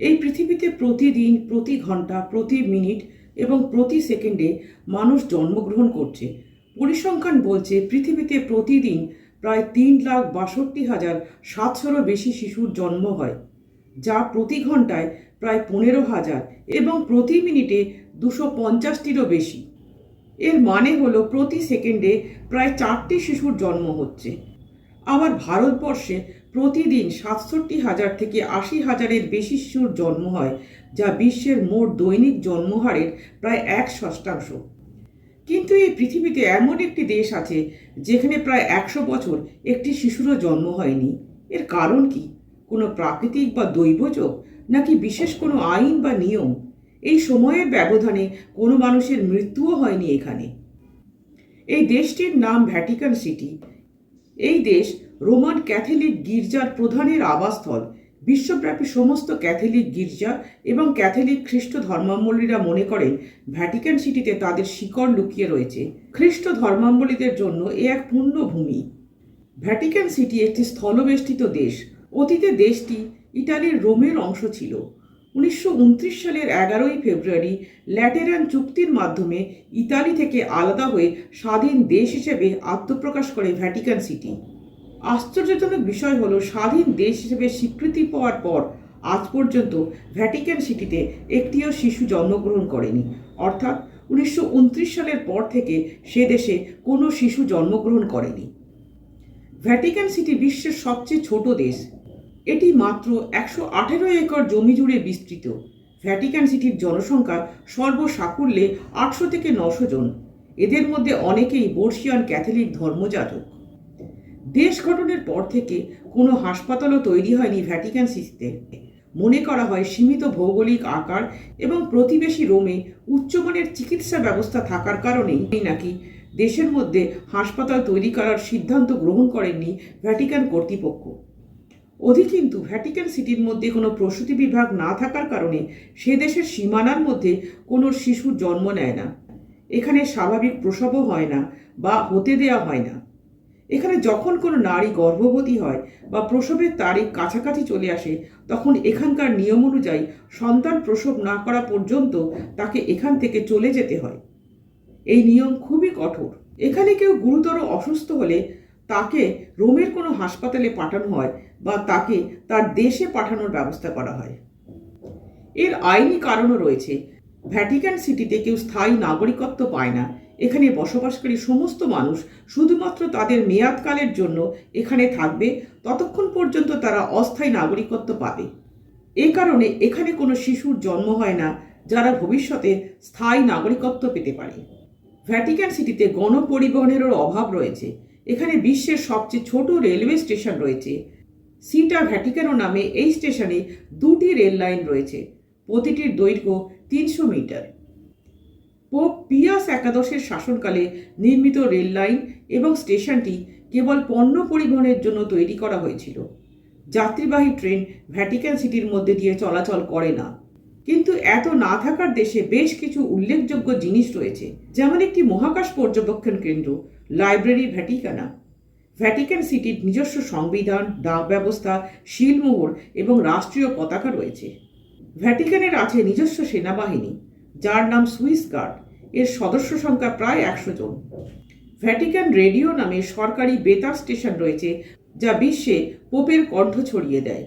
এই পৃথিবীতে প্রতিদিন, প্রতি ঘণ্টা, প্রতি মিনিট এবং প্রতি সেকেন্ডে মানুষ জন্মগ্রহণ করছে। পরিসংখ্যান বলছে, পৃথিবীতে প্রতিদিন প্রায় তিন লাখ বাষট্টি হাজার সাতশোরও বেশি শিশুর জন্ম হয়, যা প্রতি ঘন্টায় প্রায় পনেরো হাজার এবং প্রতি মিনিটে দুশো পঞ্চাশটিরও বেশি। এর মানে হলো প্রতি সেকেন্ডে প্রায় চারটি শিশুর জন্ম হচ্ছে। আবার ভারতবর্ষে প্রতিদিন সাতষট্টি হাজার থেকে আশি হাজারের বেশি শিশুর জন্ম হয়, যা বিশ্বের মোট দৈনিক জন্মহারের প্রায় এক ষষ্ঠাংশ কিন্তু এই পৃথিবীতে এমন একটি দেশ আছে, যেখানে প্রায় একশো বছর একটি শিশুরও জন্ম হয়নি। এর কারণ কি? কোনো প্রাকৃতিক বা দৈবযোগ নাকি বিশেষ কোনো আইন বা নিয়ম? এই সময়ের ব্যবধানে কোনো মানুষের মৃত্যুও হয়নি এখানে। এই দেশটির নাম ভ্যাটিকান সিটি। এই দেশ রোমান ক্যাথলিক গির্জার প্রধানের আবাসস্থল। বিশ্বব্যাপী সমস্ত ক্যাথলিক গির্জা এবং ক্যাথলিক খ্রিস্ট ধর্মাবলীরা মনে করেন ভ্যাটিকান সিটিতে তাদের শিকড় লুকিয়ে রয়েছে। খ্রিস্ট ধর্মাবলীদের জন্য এ এক পুণ্যভূমি। ভ্যাটিকান সিটি একটি স্থলবেষ্টিত দেশ। অতীতে দেশটি ইটালির রোমের অংশ ছিল। উনিশশো উনত্রিশ সালের এগারোই ফেব্রুয়ারি ল্যাটেরান চুক্তির মাধ্যমে ইতালি থেকে আলাদা হয়ে স্বাধীন দেশ হিসেবে আত্মপ্রকাশ করে ভ্যাটিকান সিটি। আশ্চর্যজনক বিষয় হলো, স্বাধীন দেশ হিসেবে স্বীকৃতি পাওয়ার পর আজ পর্যন্ত ভ্যাটিকান সিটিতে একটিও শিশু জন্মগ্রহণ করেনি। অর্থাৎ উনিশশো উনত্রিশ সালের পর থেকে সে দেশে কোনো শিশু জন্মগ্রহণ করেনি। ভ্যাটিকান সিটি বিশ্বের সবচেয়ে ছোট দেশ। এটি মাত্র একশো আঠেরো একর জমি জুড়ে বিস্তৃত। ভ্যাটিকান সিটির জনসংখ্যা সর্বসাকুল্যে আটশো থেকে নশো জন। এদের মধ্যে অনেকেই বর্ষিয়ান ক্যাথলিক ধর্মজাতক দেশ গঠনের পর থেকে কোনো হাসপাতালও তৈরি হয়নি ভ্যাটিকান সিটিতে। মনে করা হয় সীমিত ভৌগোলিক আকার এবং প্রতিবেশী রোমে উচ্চমানের চিকিৎসা ব্যবস্থা থাকার কারণেই নাকি দেশের মধ্যে হাসপাতাল তৈরি করার সিদ্ধান্ত গ্রহণ করেননি ভ্যাটিকান কর্তৃপক্ষ। অধি কিন্তু ভ্যাটিকান সিটির মধ্যে কোনো প্রসূতি বিভাগ না থাকার কারণে সে দেশের সীমানার মধ্যে কোনো শিশুর জন্ম নেয় না। এখানে স্বাভাবিক প্রসবও হয় না বা হতে দেওয়া হয় না। এখানে যখন কোনো নারী গর্ভবতী হয় বা প্রসবের তারিখ কাছাকাছি চলে আসে, তখন এখানকার নিয়ম অনুযায়ী সন্তান প্রসব না করা পর্যন্ত তাকে এখান থেকে চলে যেতে হয়। এই নিয়ম খুবই কঠোর। এখানে কেউ গুরুতর অসুস্থ হলে তাকে রোমের কোনো হাসপাতালে পাঠানো হয় বা তাকে তার দেশে পাঠানোর ব্যবস্থা করা হয়। এর আইনি কারণও রয়েছে। ভ্যাটিকান সিটিতে কেউ স্থায়ী নাগরিকত্ব পায় না। এখানে বসবাসকারী সমস্ত মানুষ শুধুমাত্র তাদের মেয়াদকালের জন্য এখানে থাকবে, ততক্ষণ পর্যন্ত তারা অস্থায়ী নাগরিকত্ব পাবে। এ কারণে এখানে কোনো শিশুর জন্ম হয় না, যারা ভবিষ্যতে স্থায়ী নাগরিকত্ব পেতে পারে। ভ্যাটিকান সিটিতে গণপরিবহনেরও অভাব রয়েছে। এখানে বিশ্বের সবচেয়ে ছোট রেলওয়ে স্টেশন রয়েছে। সিটা ভ্যাটিকানো নামে এই স্টেশনে দুটি রেল লাইন রয়েছে। প্রতিটির দৈর্ঘ্য তিনশো মিটার। পোপ পিয়াস একাদশের শাসনকালে নির্মিত রেল লাইন এবং স্টেশনটি কেবল পণ্য পরিবহনের জন্য তৈরি করা হয়েছিল। যাত্রীবাহী ট্রেন ভ্যাটিকান সিটির মধ্যে দিয়ে চলাচল করে না। কিন্তু এত না থাকার দেশে বেশ কিছু উল্লেখযোগ্য জিনিস রয়েছে, যেমন একটি মহাকাশ পর্যবেক্ষণ কেন্দ্র, লাইব্রেরি ভ্যাটিকানা। ভ্যাটিকান সিটির নিজস্ব সংবিধান, ডাক ব্যবস্থা, শিলমোহর এবং রাষ্ট্রীয় পতাকা রয়েছে। ভ্যাটিকানের আছে নিজস্ব সেনাবাহিনী। যার নাম সুইস গার্ড। এর সদস্য সংখ্যা প্রায় একশো জন। ভ্যাটিকান রেডিও নামে সরকারি বেতার স্টেশন রয়েছে, যা বিশ্বে পোপের কণ্ঠ ছড়িয়ে দেয়।